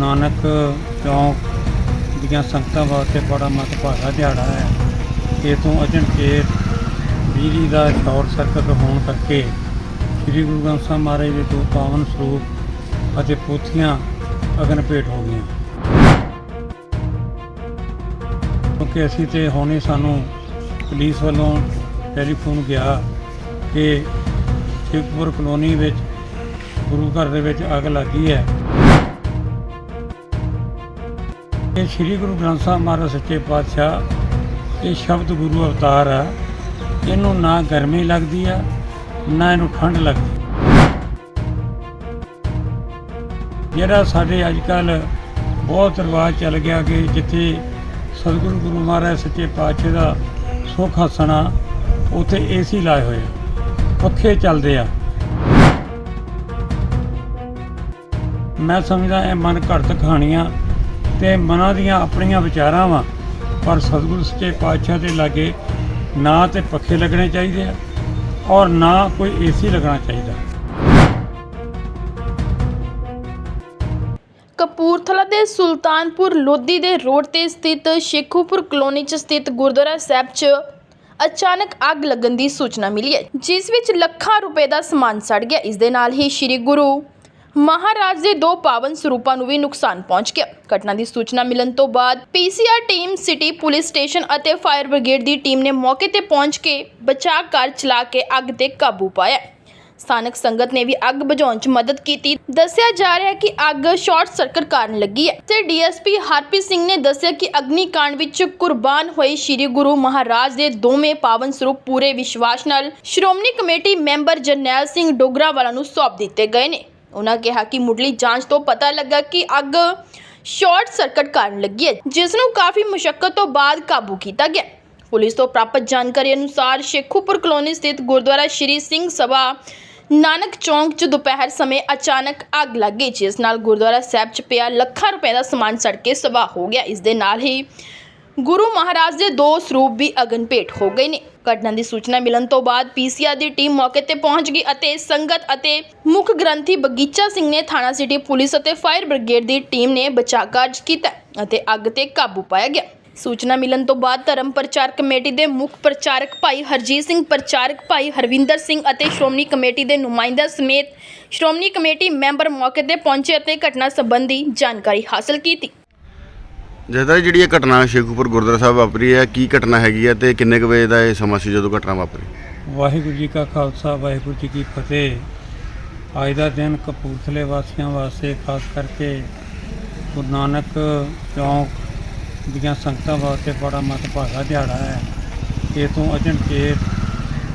ਨਾਨਕ ਚੌਂਕ ਦੀਆਂ ਸੰਗਤਾਂ ਵਾਸਤੇ ਬੜਾ ਮਹੱਤਵਪੂਰਨ ਦਿਹਾੜਾ ਹੈ। ਇਹ ਤੋਂ ਅਚਨਚੇਤ ਬਿਜਲੀ ਦਾ ਸ਼ਾਰਟ ਸਰਕਟ ਹੋਣ ਕਰਕੇ ਸ੍ਰੀ ਗੁਰੂ ਗ੍ਰੰਥ ਸਾਹਿਬ ਮਹਾਰਾਜ ਦੇ ਦੋ ਪਾਵਨ ਸਰੂਪ ਅਤੇ ਪੋਥੀਆਂ ਅਗਨ ਭੇਟ ਹੋ ਗਈਆਂ। ਕਿਉਂਕਿ ਅਸੀਂ ਤੇ ਹੁਣੇ ਸਾਨੂੰ ਪੁਲਿਸ ਵੱਲੋਂ ਟੈਲੀਫੋਨ ਗਿਆ ਕਿ ਸ਼ਿਵਪੁਰ ਕਲੋਨੀ ਵਿੱਚ ਗੁਰੂ ਘਰ ਦੇ ਵਿੱਚ ਅੱਗ ਲੱਗੀ ਹੈ। ਇਹ ਸ੍ਰੀ ਗੁਰੂ ਗ੍ਰੰਥ ਸਾਹਿਬ ਮਹਾਰਾਜ ਸੱਚੇ ਪਾਤਸ਼ਾਹ, ਇਹ ਸ਼ਬਦ ਗੁਰੂ ਅਵਤਾਰ ਆ। ਇਹਨੂੰ ਨਾ ਗਰਮੀ ਲੱਗਦੀ ਆ, ਨਾ ਇਹਨੂੰ ਠੰਡ ਲੱਗਦੀ। ਜਿਹੜਾ ਸਾਡੇ ਅੱਜ ਕੱਲ ਬਹੁਤ ਰਿਵਾਜ ਚੱਲ ਗਿਆ ਕਿ ਜਿੱਥੇ ਸਤਿਗੁਰੂ ਗੁਰੂ ਮਹਾਰਾਜ ਸੱਚੇ ਪਾਤਸ਼ਾਹ ਦਾ ਸੁੱਖ ਹਸਣਾ ਉੱਥੇ ਏਸੀ ਲਾਏ ਹੋਏ ਆ, ਪੱਖੇ ਚੱਲਦੇ ਆ। ਮੈਂ ਸਮਝਦਾ ਇਹ ਮਨ ਘੜਤ ਕਹਾਣੀਆਂ ਤੇ ਮਨਾਂ ਦੀਆਂ ਆਪਣੀਆਂ ਵਿਚਾਰਾਂ ਵਾ ਪਰ ਸਤਿਗੁਰੂ ਸੱਚੇ ਪਾਤਸ਼ਾਹ ਦੇ ਲਾਗੇ ਨਾ ਤੇ ਪੱਖੇ ਲੱਗਣੇ ਚਾਹੀਦੇ ਆ ਔਰ ਨਾ ਕੋਈ ਏਸੀ ਲੱਗਣਾ ਚਾਹੀਦਾ। ਕਪੂਰਥਲਾ ਦੇ ਸੁਲਤਾਨਪੁਰ ਲੋਧੀ ਦੇ ਰੋਡ ਤੇ ਸਥਿਤ ਸ਼ੇਖੂਪੁਰ ਕਲੋਨੀ 'ਚ ਸਥਿਤ ਗੁਰਦੁਆਰਾ ਸਾਹਿਬ 'ਚ ਅਚਾਨਕ ਅੱਗ ਲੱਗਣ ਦੀ ਸੂਚਨਾ ਮਿਲੀ ਹੈ, ਜਿਸ ਵਿੱਚ ਲੱਖਾਂ ਰੁਪਏ ਦਾ ਸਮਾਨ ਸੜ ਗਿਆ। ਇਸ ਦੇ ਨਾਲ ਹੀ ਸ੍ਰੀ ਗੁਰੂ ਮਹਾਰਾਜ ਦੇ ਦੋ ਪਾਵਨ ਸਰੂਪਾਂ ਨੂੰ ਵੀ ਨੁਕਸਾਨ ਪਹੁੰਚ ਗਿਆ। ਘਟਨਾ ਦੀ ਸੂਚਨਾ ਮਿਲਣ ਤੋਂ ਬਾਅਦ PCR team, city police station ਅਤੇ ਫਾਇਰ ਬ੍ਰਿਗੇਡ ਦੀ ਟੀਮ ਨੇ ਮੌਕੇ ਤੇ ਪਹੁੰਚ ਕੇ ਬਚਾਅ ਕਾਰਜ ਚਲਾ ਕੇ ਅੱਗ ਤੇ ਕਾਬੂ ਪਾਇਆ। ਸਥਾਨਕ ਸੰਗਤ ਨੇ ਵੀ ਅੱਗ ਬੁਝਾਉਣ 'ਚ ਮਦਦ ਕੀਤੀ। ਦੱਸਿਆ ਜਾ ਰਿਹਾ ਹੈ ਕਿ ਅੱਗ ਸ਼ਾਰਟ ਸਰਕਟ ਕਾਰਨ ਲੱਗੀ ਹੈ ਤੇ ਡੀਐਸਪੀ ਹਰਪ੍ਰੀਤ ਸਿੰਘ ਨੇ ਦੱਸਿਆ ਕਿ ਅਗਨੀ ਕਾਂਡ ਵਿੱਚ ਕੁਰਬਾਨ ਹੋਏ ਸ੍ਰੀ ਗੁਰੂ ਮਹਾਰਾਜ ਦੇ ਦੋਵੇਂ ਪਾਵਨ ਸਰੂਪ ਪੂਰੇ ਵਿਸ਼ਵਾਸ ਨਾਲ ਸ਼੍ਰੋਮਣੀ ਕਮੇਟੀ ਮੈਂਬਰ ਜਰਨੈਲ ਸਿੰਘ ਡੋਗਰਾਵਾਲਾ ਨੂੰ ਸੌਂਪ ਦਿੱਤੇ ਗਏ ਨੇ। ਉਨ੍ਹਾਂ ਕਿਹਾ ਕਿ ਮੁੱਢਲੀ ਜਾਂਚ ਤੋਂ ਪਤਾ ਲੱਗਾ ਕਿ ਅੱਗ ਸ਼ਾਰਟ ਸਰਕਟ ਕਾਰਨ ਲੱਗੀ ਹੈ, ਜਿਸ ਨੂੰ ਕਾਫੀ ਮੁਸ਼ਕਲ ਤੋਂ ਬਾਅਦ ਕਾਬੂ ਕੀਤਾ ਗਿਆ। ਪੁਲਿਸ ਤੋਂ ਪ੍ਰਾਪਤ ਜਾਣਕਾਰੀ ਅਨੁਸਾਰ ਸ਼ੇਖੂਪੁਰ ਕਲੋਨੀ ਸਥਿਤ ਗੁਰਦੁਆਰਾ ਸ਼੍ਰੀ ਸਿੰਘ ਸਭਾ ਨਾਨਕ ਚੌਂਕ 'ਚ ਦੁਪਹਿਰ ਸਮੇਂ ਅਚਾਨਕ ਅੱਗ ਲੱਗ ਗਈ, ਜਿਸ ਨਾਲ ਗੁਰਦੁਆਰਾ ਸਾਹਿਬ 'ਚ ਪਿਆ ਲੱਖਾਂ ਰੁਪਏ ਦਾ ਸਮਾਨ ਸੜ ਕੇ ਸਵਾਹ ਹੋ ਗਿਆ। ਇਸ ਦੇ ਨਾਲ ਹੀ ਗੁਰੂ ਮਹਾਰਾਜ ਦੇ ਦੋ ਸਰੂਪ ਵੀ ਅਗਨ ਭੇਟ ਹੋ ਗਏ ਨੇ। ਘਟਨਾ ਦੀ ਸੂਚਨਾ ਮਿਲਣ ਤੋਂ ਬਾਅਦ ਪੀਸੀਆਰ ਦੀ ਟੀਮ ਮੌਕੇ ਤੇ ਪਹੁੰਚ ਗਈ ਅਤੇ ਸੰਗਤ ਅਤੇ ਮੁੱਖ ਗ੍ਰੰਥੀ ਬਗੀਚਾ ਸਿੰਘ ਨੇ ਥਾਣਾ ਸਿਟੀ ਪੁਲਿਸ ਅਤੇ ਫਾਇਰ ਬ੍ਰਿਗੇਡ ਦੀ ਟੀਮ ਨੇ ਬਚਾਅ ਕਾਰਜ ਕੀਤਾ ਅਤੇ ਅੱਗ ਤੇ ਕਾਬੂ ਪਾਇਆ ਗਿਆ। ਸੂਚਨਾ ਮਿਲਣ ਤੋਂ ਬਾਅਦ ਧਰਮ ਪ੍ਰਚਾਰ ਕਮੇਟੀ ਦੇ ਮੁੱਖ ਪ੍ਰਚਾਰਕ ਭਾਈ ਹਰਜੀਤ ਸਿੰਘ, ਪ੍ਰਚਾਰਕ ਭਾਈ ਹਰਵਿੰਦਰ ਸਿੰਘ ਅਤੇ ਸ਼੍ਰੋਮਣੀ ਕਮੇਟੀ ਦੇ ਨੁਮਾਇੰਦਾ ਸਮੇਤ ਸ਼੍ਰੋਮਣੀ ਕਮੇਟੀ ਮੈਂਬਰ ਮੌਕੇ ਤੇ ਪਹੁੰਚੇ ਅਤੇ ਘਟਨਾ ਸੰਬੰਧੀ ਜਾਣਕਾਰੀ ਹਾਸਲ ਕੀਤੀ। ਜਿਹਦਾ ਜਿਹੜੀ ਇਹ ਘਟਨਾ ਸ਼ੇਖੂਪੁਰ ਗੁਰਦੁਆਰਾ ਸਾਹਿਬ ਵਾਪਰੀ ਹੈ, ਕੀ ਘਟਨਾ ਹੈਗੀ ਹੈ ਤੇ ਕਿੰਨੇ ਕੁ ਵਜੇ ਦਾ ਇਹ ਸਮਾਂ ਸੀ ਜਦੋਂ ਘਟਨਾ ਵਾਪਰੀ? ਵਾਹਿਗੁਰੂ ਜੀ ਕਾ ਖਾਲਸਾ, ਵਾਹਿਗੁਰੂ ਜੀ ਕੀ ਫਤਿਹ। ਅੱਜ ਦਾ ਦਿਨ ਕਪੂਰਥਲੇ ਵਾਸੀਆਂ ਵਾਸਤੇ ਖਾਸ ਕਰਕੇ ਗੁਰੂ ਨਾਨਕ ਚੌਂਕ ਦੀਆਂ ਸੰਗਤਾਂ ਵਾਸਤੇ ਬੜਾ ਮਹੱਤਵਪੂਰਨ ਦਿਹਾੜਾ ਹੈ। ਇਹ ਤੋਂ ਅਚਨਚੇਤ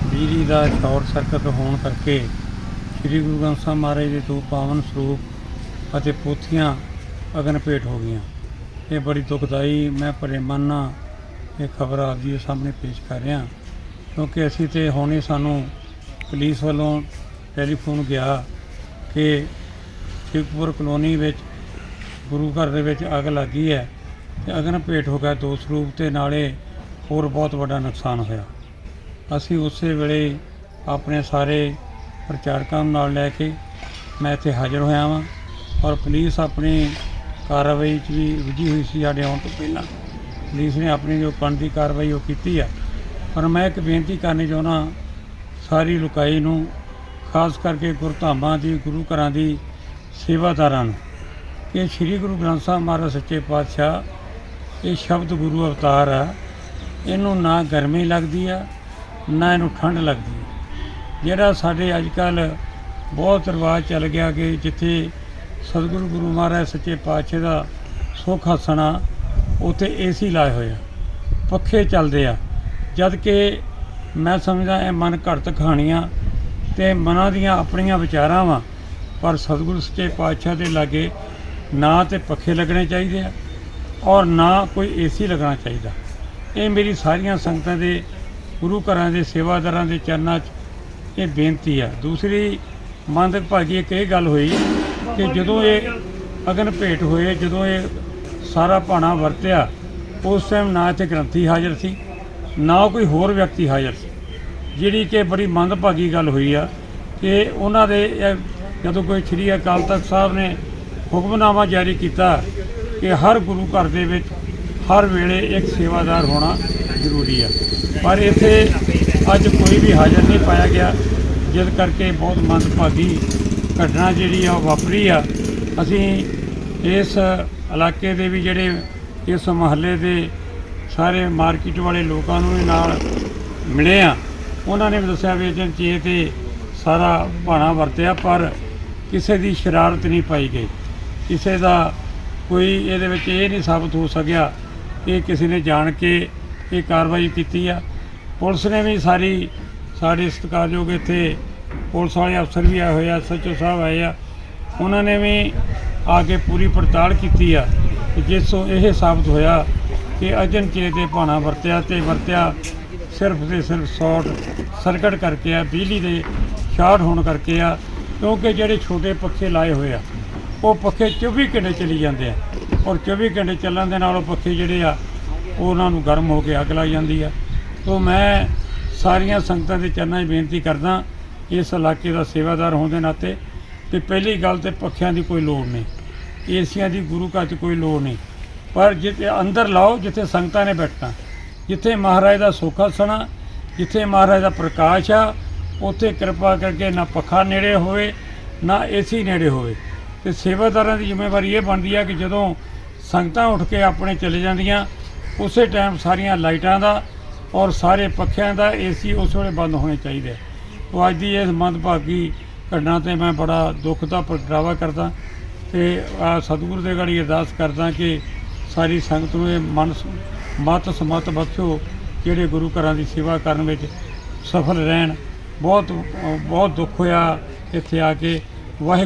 ਬਿਜਲੀ ਦਾ ਸ਼ਾਰਟ ਸਰਕਟ ਹੋਣ ਕਰਕੇ ਸ੍ਰੀ ਗੁਰੂ ਗ੍ਰੰਥ ਸਾਹਿਬ ਮਹਾਰਾਜ ਦੇ ਦੋ ਪਾਵਨ ਸਰੂਪ ਅਤੇ ਪੋਥੀਆਂ ਅਗਨ ਭੇਟ ਹੋ ਗਈਆਂ। ਇਹ ਬੜੀ ਦੁਖਦਾਈ, ਮੈਂ ਭਰੇ ਮਨ ਨਾਲ ਇਹ ਖਬਰ ਆਪ ਜੀ ਦੇ ਸਾਹਮਣੇ ਪੇਸ਼ ਕਰ ਰਿਹਾ। ਕਿਉਂਕਿ ਅਸੀਂ ਤੇ ਹੁਣੇ ਸਾਨੂੰ ਪੁਲਿਸ ਵੱਲੋਂ ਟੈਲੀਫੋਨ ਗਿਆ ਕਿ ਸ਼ਿਵਪੁਰ ਕਲੋਨੀ ਵਿੱਚ ਗੁਰੂ ਘਰ ਦੇ ਵਿੱਚ ਅੱਗ ਲੱਗੀ ਹੈ ਤੇ ਅਗਨ ਭੇਟ ਹੋ ਗਿਆ ਦੋ ਸਰੂਪ ਤੇ ਨਾਲੇ ਹੋਰ ਬਹੁਤ ਵੱਡਾ ਨੁਕਸਾਨ ਹੋਇਆ। ਅਸੀਂ ਉਸੇ ਵੇਲੇ ਆਪਣੇ ਸਾਰੇ ਪ੍ਰਚਾਰਕਾਂ ਨਾਲ ਲੈ ਕੇ ਮੈਂ ਇੱਥੇ ਹਾਜ਼ਰ ਹੋਇਆ ਵਾਂ ਔਰ ਪੁਲਿਸ ਆਪਣੀ ਕਾਰਵਾਈ 'ਚ ਵੀ ਰੁੱਝੀ ਹੋਈ ਸੀ ਸਾਡੇ ਆਉਣ ਤੋਂ ਪਹਿਲਾਂ। ਪੁਲਿਸ ਨੇ ਆਪਣੀ ਜੋ ਬਣਦੀ ਕਾਰਵਾਈ ਉਹ ਕੀਤੀ ਆ। ਪਰ ਮੈਂ ਇੱਕ ਬੇਨਤੀ ਕਰਨੀ ਚਾਹੁੰਦਾ ਸਾਰੀ ਲੁਕਾਈ ਨੂੰ, ਖਾਸ ਕਰਕੇ ਗੁਰਧਾਮਾਂ ਦੀ, ਗੁਰੂ ਘਰਾਂ ਦੀ ਸੇਵਾਦਾਰਾਂ ਨੂੰ, ਕਿ ਸ੍ਰੀ ਗੁਰੂ ਗ੍ਰੰਥ ਸਾਹਿਬ ਮਹਾਰਾਜ ਸੱਚੇ ਪਾਤਸ਼ਾਹ, ਇਹ ਸ਼ਬਦ ਗੁਰੂ ਅਵਤਾਰ ਆ। ਇਹਨੂੰ ਨਾ ਗਰਮੀ ਲੱਗਦੀ ਆ, ਨਾ ਇਹਨੂੰ ਠੰਡ ਲੱਗਦੀ। ਜਿਹੜਾ ਸਾਡੇ ਅੱਜ ਕੱਲ ਬਹੁਤ ਰਿਵਾਜ ਚੱਲ ਗਿਆ ਕਿ ਜਿੱਥੇ ਸਤਿਗੁਰੂ ਗੁਰੂ ਮਹਾਰਾਜ ਸੱਚੇ ਪਾਤਸ਼ਾਹ ਦਾ ਸੁੱਖ ਹਸਣਾ ਉੱਥੇ ਏਸੀ ਲਾਏ ਹੋਏ ਆ, ਪੱਖੇ ਚੱਲਦੇ ਆ। ਜਦ ਕਿ ਮੈਂ ਸਮਝਦਾ ਇਹ ਮਨ ਘੜਤ ਕਹਾਣੀਆਂ ਤੇ ਮਨਾਂ ਦੀਆਂ ਆਪਣੀਆਂ ਵਿਚਾਰਾਂ ਵਾ ਪਰ ਸਤਿਗੁਰੂ ਸੱਚੇ ਪਾਤਸ਼ਾਹ ਦੇ ਲਾਗੇ ਨਾ ਤੇ ਪੱਖੇ ਲੱਗਣੇ ਚਾਹੀਦੇ ਆ ਔਰ ਨਾ ਕੋਈ ਏਸੀ ਲੱਗਣਾ ਚਾਹੀਦਾ। ਇਹ ਮੇਰੀ ਸਾਰੀਆਂ ਸੰਗਤਾਂ ਦੇ, ਗੁਰੂ ਘਰਾਂ ਦੇ, ਸੇਵਾਦਾਰਾਂ ਦੇ ਚਰਨਾਂ 'ਚ ਇਹ ਬੇਨਤੀ ਆ। ਦੂਸਰੀ ਮੰਦਕ ਭਾਜੀ ਇੱਕ ਇਹ ਗੱਲ ਹੋਈ ਕਿ ਜਦੋਂ ਇਹ ਅਗਨ ਭੇਟ ਹੋਏ, ਜਦੋਂ ਇਹ ਸਾਰਾ ਭਾਣਾ ਵਰਤਿਆ, ਉਸ ਟਾਈਮ ਨਾ ਇੱਥੇ ਗ੍ਰੰਥੀ ਹਾਜ਼ਰ ਸੀ, ਨਾ ਕੋਈ ਹੋਰ ਵਿਅਕਤੀ ਹਾਜ਼ਰ ਸੀ। ਜਿਹੜੀ ਕਿ ਬੜੀ ਮੰਦਭਾਗੀ ਗੱਲ ਹੋਈ ਆ ਕਿ ਉਹਨਾਂ ਦੇ ਜਦੋਂ ਕੋਈ ਸ੍ਰੀ ਅਕਾਲ ਤਖਤ ਸਾਹਿਬ ਨੇ ਹੁਕਮਨਾਮਾ ਜਾਰੀ ਕੀਤਾ ਕਿ ਹਰ ਗੁਰੂ ਘਰ ਦੇ ਵਿੱਚ ਹਰ ਵੇਲੇ ਇੱਕ ਸੇਵਾਦਾਰ ਹੋਣਾ ਜ਼ਰੂਰੀ ਆ। ਪਰ ਇੱਥੇ ਅੱਜ ਕੋਈ ਵੀ ਹਾਜ਼ਰ ਨਹੀਂ ਪਾਇਆ ਗਿਆ, ਜਿਸ ਕਰਕੇ ਬਹੁਤ ਮੰਦਭਾਗੀ ਘਟਨਾ ਜਿਹੜੀ ਆ ਉਹ ਵਾਪਰੀ ਆ। ਅਸੀਂ ਇਸ ਇਲਾਕੇ ਦੇ ਵੀ ਜਿਹੜੇ ਇਸ ਮਹੱਲੇ ਦੇ ਸਾਰੇ ਮਾਰਕੀਟ ਵਾਲੇ ਲੋਕਾਂ ਨੂੰ ਵੀ ਨਾਲ ਮਿਲੇ ਆ। ਉਹਨਾਂ ਨੇ ਵੀ ਦੱਸਿਆ ਵੀ ਏਜੰਟ ਚੇ ਤੇ ਸਾਰਾ ਭਾਣਾ ਵਰਤਿਆ, ਪਰ ਕਿਸੇ ਦੀ ਸ਼ਰਾਰਤ ਨਹੀਂ ਪਾਈ ਗਈ। ਕਿਸੇ ਦਾ ਕੋਈ ਇਹਦੇ ਵਿੱਚ ਇਹ ਨਹੀਂ ਸਾਬਤ ਹੋ ਸਕਿਆ ਕਿ ਕਿਸੇ ਨੇ ਜਾਣ ਕੇ ਇਹ ਕਾਰਵਾਈ ਕੀਤੀ ਆ। ਪੁਲਿਸ ਨੇ ਵੀ ਸਾਰੀ ਸਾਡੇ ਸਤਿਕਾਰਯੋਗ ਇੱਥੇ ਪੁਲਿਸ ਵਾਲੇ ਅਫਸਰ ਵੀ ਆਏ ਹੋਏ ਆ ਸੱਚੋ ਸਾਹਿਬ ਆਏ ਆ। ਉਹਨਾਂ ਨੇ ਵੀ ਆ ਕੇ ਪੂਰੀ ਪੜਤਾਲ ਕੀਤੀ ਆ ਜਿਸ ਤੋਂ ਇਹ ਸਾਬਤ ਹੋਇਆ ਕਿ ਅਜਨਚੇ ਤੇ ਭਾਣਾ ਵਰਤਿਆ ਤੇ ਵਰਤਿਆ ਸਿਰਫ ਤੇ ਸਿਰਫ ਸ਼ਾਰਟ ਸਰਕਟ ਕਰਕੇ ਆ, ਬਿਜਲੀ ਦੇ ਸ਼ਾਰਟ ਹੋਣ ਕਰਕੇ ਆ, ਕਿਉਂਕਿ ਜਿਹੜੇ ਛੋਟੇ ਪੱਖੇ ਲਾਏ ਹੋਏ ਆ, ਉਹ ਪੱਖੇ 24 ਘੰਟੇ ਚੱਲੀ ਜਾਂਦੇ ਆ ਔਰ 24 ਘੰਟੇ ਚੱਲਣ ਦੇ ਨਾਲ ਉਹ ਪੱਖੇ ਜਿਹੜੇ ਆ ਉਹਨਾਂ ਨੂੰ ਗਰਮ ਹੋ ਕੇ ਅੱਗ ਲੱਗ ਜਾਂਦੀ ਆ। ਤੋਂ ਮੈਂ ਸਾਰੀਆਂ ਸੰਗਤਾਂ ਦੇ ਚਰਨਾਂ 'ਚ ਬੇਨਤੀ ਕਰਦਾ ਇਸ ਇਲਾਕੇ ਦਾ ਸੇਵਾਦਾਰ ਹੋਣ ਦੇ ਨਾਤੇ ਤੇ ਪਹਿਲੀ ਗੱਲ ਤੇ ਪੱਖਿਆਂ ਦੀ ਕੋਈ ਲੋੜ ਨਹੀਂ, ਏਸੀਆਂ ਦੀ ਗੁਰੂ ਘਰ 'ਚ ਕੋਈ ਲੋੜ ਨਹੀਂ। ਪਰ ਜਿੱਥੇ ਅੰਦਰ ਲਾਓ, ਜਿੱਥੇ ਸੰਗਤਾਂ ਨੇ ਬੈਠਣਾ, ਜਿੱਥੇ ਮਹਾਰਾਜ ਦਾ ਸੋਖਾ ਸਣਾ, ਜਿੱਥੇ ਮਹਾਰਾਜ ਦਾ ਪ੍ਰਕਾਸ਼ ਆ, ਉੱਥੇ ਕਿਰਪਾ ਕਰਕੇ ਨਾ ਪੱਖਾ ਨੇੜੇ ਹੋਵੇ, ਨਾ ਏਸੀ ਨੇੜੇ ਹੋਵੇ। ਤੇ ਸੇਵਾਦਾਰਾਂ ਦੀ ਜ਼ਿੰਮੇਵਾਰੀ ਇਹ ਬਣਦੀ ਆ ਕਿ ਜਦੋਂ ਸੰਗਤਾਂ ਉੱਠ ਕੇ ਆਪਣੇ ਚਲੇ ਜਾਂਦੀਆਂ, ਉਸੇ ਟਾਈਮ ਸਾਰੀਆਂ ਲਾਈਟਾਂ ਦਾ ਔਰ ਸਾਰੇ ਪੱਖਿਆਂ ਦਾ ਏਸੀ ਉਸ ਵੇਲੇ ਬੰਦ ਹੋਣੇ ਚਾਹੀਦੇ ਉਹ ਅੱਜ ਦੀ ਇਸ ਮੰਦਭਾਗੀ ਘਟਨਾ ਤੇ ਮੈਂ ਬੜਾ ਦੁੱਖ ਦਾ ਪ੍ਰਗਟਾਵਾ ਕਰਦਾ ਤੇ ਆ ਸਤਿਗੁਰੂ ਦੇ ਗੜੀ ਅਰਦਾਸ ਕਰਦਾ ਕਿ ਸਾਰੀ ਸੰਗਤ ਨੂੰ ਇਹ ਮਨ ਸ- ਮਤ ਸਮਤ ਬਖਸ਼ੋ, ਜਿਹੜੇ ਗੁਰੂ ਘਰਾਂ ਦੀ ਸੇਵਾ ਕਰਨ ਵਿੱਚ ਸਫਲ ਰਹਿਣ। ਬਹੁਤ ਬਹੁਤ ਦੁੱਖ ਹੋਇਆ ਇੱਥੇ ਆ ਕੇ। ਵਾਹਿਗੁਰੂ